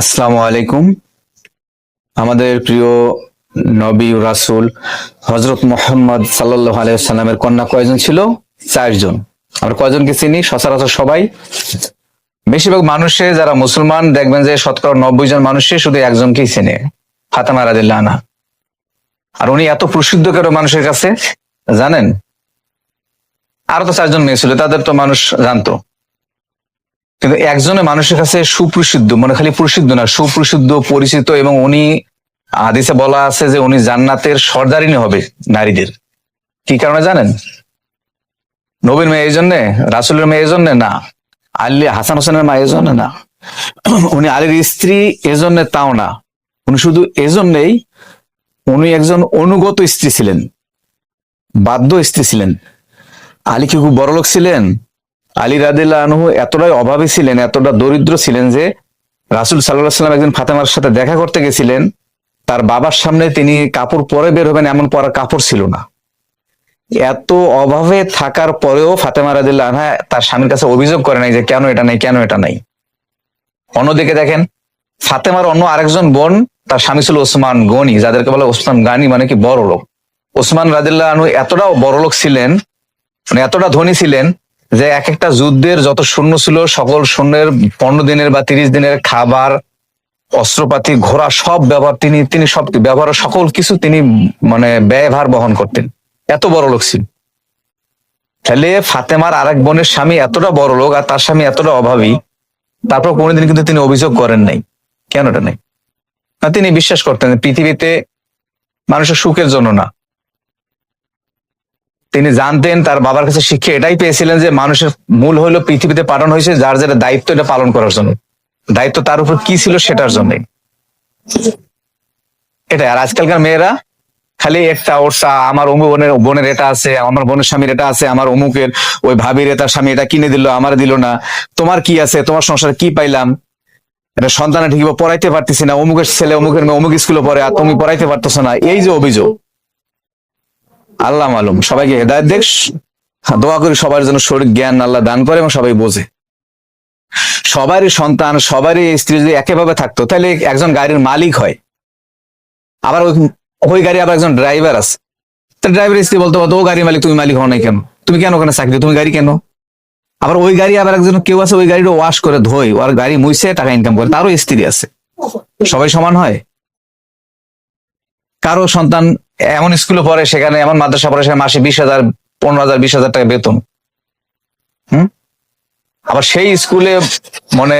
আসসালামু আলাইকুম। আমাদের প্রিয় নবী রাসূল হজরত মোহাম্মদ সাল্লাহ আলাইসাল্লামের কন্যা কয়জন ছিল? চারজন। আমরা কয়জনকে চিনি? সচরাচর সবাই বেশিরভাগ মানুষে যারা মুসলমান, দেখবেন যে শতকরা নব্বই জন মানুষে শুধু একজনকেই চেনে, ফাতেমা রাদিল্লাহ আনহা। আর উনি এত প্রসিদ্ধ কেন মানুষের কাছে? জানেন? আরও তো চারজন মেয়ে ছিল, তাদের তো মানুষ জানতো। কিন্তু একজনের মানুষের কাছে সুপ্রসিদ্ধ মানে খালি প্রসিদ্ধ না, সুপ্রসিদ্ধ, পরিচিত এবং উনি আদিসে বলা আছে যে উনি জান্নাতের সর্দারিনী হবে নারীদের। কি কারণে জানেন? নবীর মেয়ে এই জন্যে, রাসুলের মেয়ে এই জন্যে না, আলী, হাসান হোসেনের মা এই জন্য না। উনি আলীর স্ত্রী এজন্যে তাও না। উনি শুধু এজন্যেই উনি একজন অনুগত স্ত্রী ছিলেন, বাধ্য স্ত্রী ছিলেন। আলী কি খুব বড়লোক ছিলেন আলী রাদিল্লাহ আনহু এতটাই অভাবী ছিলেন, এতটা দরিদ্র ছিলেন যে রাসুল সাল্লাহ সাল্লাম একদিন ফাতেমার সাথে দেখা করতে গেছিলেন। তার বাবার সামনে তিনি কাপড় পরে বের হবেন এমন পরার কাপড় ছিল না। এত অভাবে থাকার পরেও ফাতেমা রাদিল্লাহ আনহা তার স্বামীর কাছে অভিযোগ করে নাই যে কেন এটা নাই, কেন এটা নাই। অন্যদিকে দেখেন, ফাতেমার অন্য আরেকজন বোন, তার স্বামী ছিল ওসমান গনি, যাদেরকে বলে ওসমান গানি মানে কি বড় লোক ওসমান রাদিল্লাহ আনহু এতটাও বড় লোক ছিলেন মানে এতটা ধনী ছিলেন যে এক একটা যুদ্ধের যত শূন্য ছিল, সকল শূন্যের পনেরো দিনের বা তিরিশ দিনের খাবার, অস্ত্রপাতি, ঘোড়া সব ব্যবহার তিনি তিনি সব ব্যবহার, সকল কিছু তিনি মানে ব্যয়ভার বহন করতেন। এত বড় লোক ছিল। তাহলে ফাতেমার আরেক বোনের স্বামী এতটা বড় লোক আর তার স্বামী এতটা অভাবী, তারপর কোনোদিন কিন্তু তিনি অভিযোগ করেন নাই। কেন এটা নাই? তিনি বিশ্বাস করতেন পৃথিবীতে মানুষের সুখের জন্য না। তিনি জানতেন, তার বাবার কাছে শিক্ষা এটাই পেয়েছিলেন যে মানুষের মূল হলো পৃথিবীতে পাঠানো হয়েছে, যার যেটা দায়িত্ব এটা পালন করার জন্য। দায়িত্ব তার উপর কি ছিল সেটার জন্য। এটা আর আজকালকার মেয়েরা খালি একটা, ওর আমার অমুক বোনের বোনের এটা আছে, আমার বোনের স্বামীর এটা আছে, আমার অমুকের, ওই ভাবির তার স্বামী এটা কিনে দিল, আমার দিল না, তোমার কি আছে, তোমার সংসারে কি পাইলাম? এটা সন্তানে ঠিক পড়াইতে পারতেছি না, অমুকের ছেলে, অমুকের মেয়ে, অমুক স্কুলে পড়ে, আর তুমি পড়াইতে পারতেছো না। এই যে অভিযোগ। আল্লাহ মালুম। সবাইকে হেদায়ত দেখ, দোয়া করি সবার জন্য শরীর জ্ঞান আল্লাহ দান করে এবং সবাই বোঝে। সবারই সন্তান, সবারই স্ত্রী যদি একেভাবে থাকতো, তাহলে একজন গাড়ির মালিক হয়। আবার ওই- গাড়ি আবার একজন ড্রাইভার আছে। তো ড্রাইভার স্ত্রী বলতে পারতো ও গাড়ির মালিক, তুমি মালিক হও নাই কেন? তুমি কেন ওখানে চাকরি? তুমি গাড়ি কেন? আবার ওই গাড়ি আবার একজন কেউ আছে, ওই গাড়িটা ওয়াশ করে ধোয়। ওর গাড়ি মুইছে টাকা ইনকাম করে। তারও স্ত্রী আছে। সবাই সমান হয়। কারও সন্তান এমন স্কুলে পড়ে সেখানে, এমন মাদ্রাসা পড়ে সেখানে মাসে বিশ হাজার, পনেরো হাজার, বিশ হাজার টাকা বেতন। হুম? আবার সেই স্কুলে মানে